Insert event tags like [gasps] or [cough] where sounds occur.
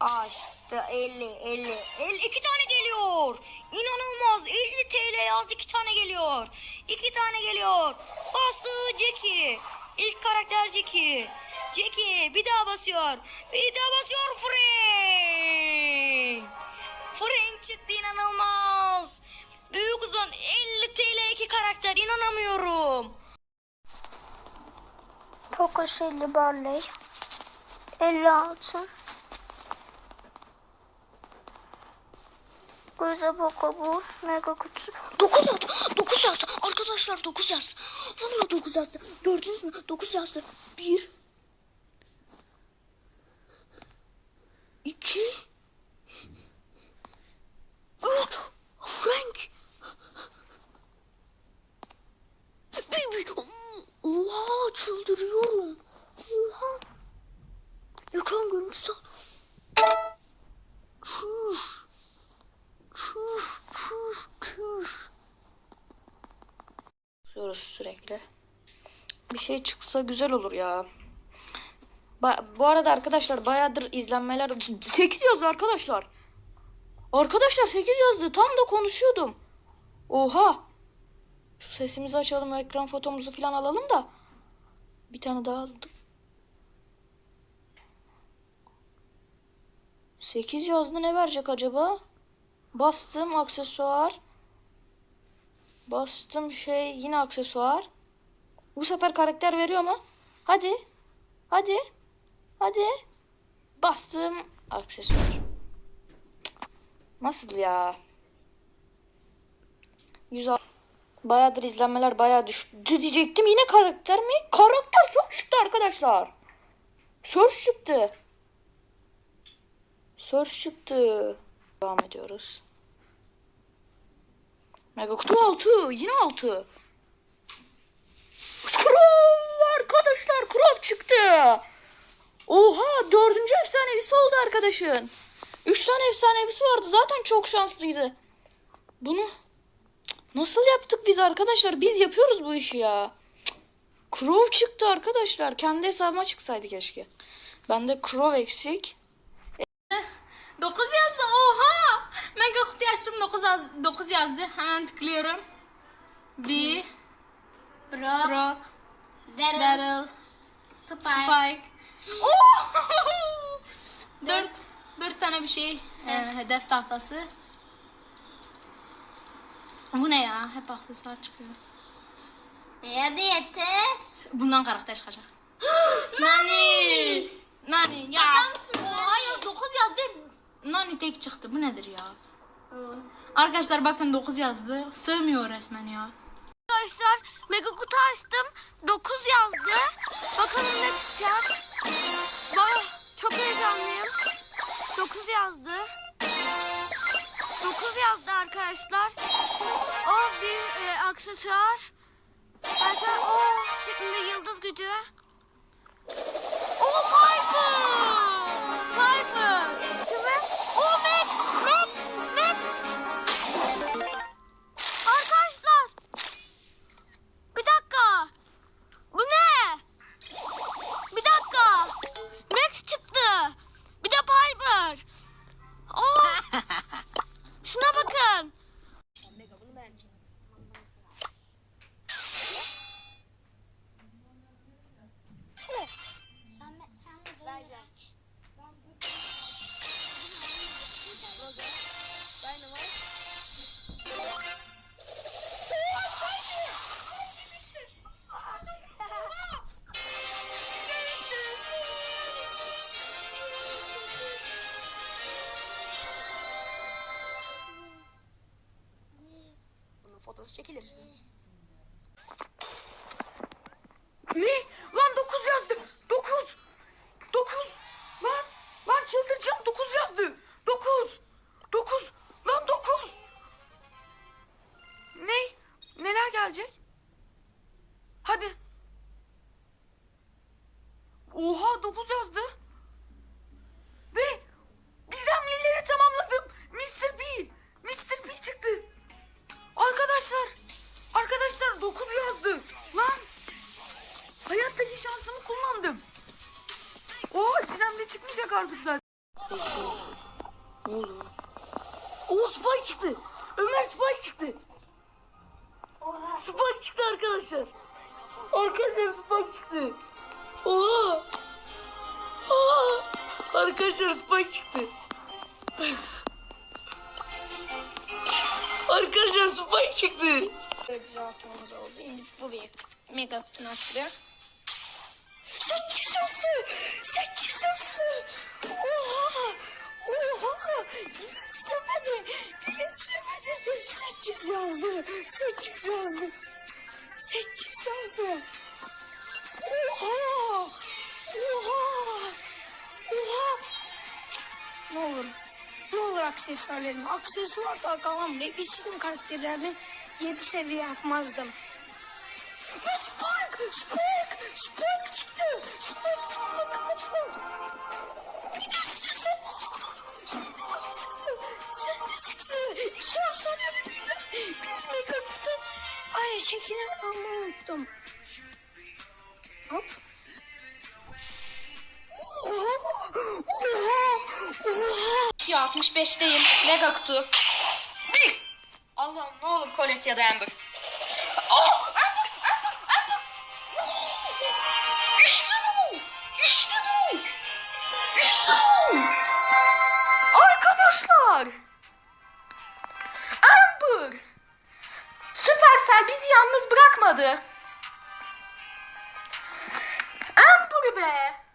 Açtı 50 50 50 iki tane geliyor. İnanılmaz 50 TL yazdı iki tane geliyor. İki tane geliyor. Bastı Jackie. İlk karakter Jackie. Jackie bir daha basıyor. Bir daha basıyor Frank. Frank çıktı inanılmaz. Büyük uzun 50 TL iki karakter inanamıyorum. Kokos 50 Barley. 56. Göze boka bu. Mega kutu. 9 yazdı. 9 yazdı. Arkadaşlar 9 yazdı. Vallahi 9 yazdı. Gördünüz mü? 9 yazdı. 1 şey çıksa güzel olur ya. Ba- bu arada arkadaşlar bayağıdır izlenmeler [laughs] 8 yazdı arkadaşlar. Arkadaşlar 8 yazdı. Tam da konuşuyordum. Oha. Şu sesimizi açalım ekran fotomuzu falan alalım da. Bir tane daha aldım. 8 yazdı ne verecek acaba? Bastım aksesuar. Bastım şey yine aksesuar. Bu sefer karakter veriyor mu? Hadi. Hadi. Hadi. Bastım aksesuar. Nasıl ya? 106. Bayağıdır izlenmeler bayağı düştü diyecektim. Yine karakter mi? Karakter çok çıktı arkadaşlar. Search çıktı. Search çıktı. Devam ediyoruz. Mega kutu 6. Yine 6. Crow arkadaşlar Crow çıktı. Oha dördüncü efsanevisi oldu arkadaşın. Üç tane efsanevisi vardı zaten çok şanslıydı. Bunu nasıl yaptık biz arkadaşlar? Biz yapıyoruz bu işi ya. Crow çıktı arkadaşlar. Kendi hesabıma çıksaydı keşke. Bende Crow eksik. 9 yazdı oha. Mega kutu açtım 9, yaz, 9 yazdı. Hemen tıklıyorum. Bir. Brock, Brock. Daryl, Daryl. Spike. Spike. [laughs] 4 4 tane bir şey. e, hedef tahtası. Bu ne ya? Hep aksesuar çıkıyor. E hadi yeter. Bundan karakter çıkacak. [gasps] Nani? Nani ya. Adamsın ya 9 yazdı. Nani tek çıktı. Bu nedir ya? Arkadaşlar bakın 9 yazdı. Sığmıyor resmen ya. Arkadaşlar mega kutu açtım. 9 yazdı. Bakalım ne çıkacak. Vay, çok heyecanlıyım. 9 yazdı. 9 yazdı arkadaşlar. O bir e, aksesuar. Arkadaşlar o şimdi yıldız gücü. Fotosu çekilir. Ne? Lan 9 yazdı. 9. 9. Lan. Lan çıldıracağım. 9 yazdı. 9. 9. Lan 9. Ne? Neler gelecek? Hadi. Oha 9 yazdı. Olacak artık zaten. Ne oldu? Oo Spike çıktı. Ömer Spike çıktı. Spike çıktı arkadaşlar. Arkadaşlar Spike çıktı. Oha. Oha. Arkadaşlar Spike çıktı. Arkadaşlar Spike çıktı. Böyle güzel atmamız oldu. Şimdi bu bir mega kutunu açılıyor. Saç çizası! Saç çizası! Oha! Oha! Yetişemedi! Yetişemedi! Saç çizası! Saç çizası! Saç çizası! Oha! Oha! Oha! Ne olur. Ne olur aksesuarlarım. Aksesuar da kalan ne istediğim karakterlerini 7 seviye yapmazdım. Spike! Spike unuttum. Hop. Oha! Oha! Oha! Ya 65'teyim. Mega kutu. Allah'ım ne olur Colette ya da Amber. Oh! Yalnız bırakmadı. Amber be!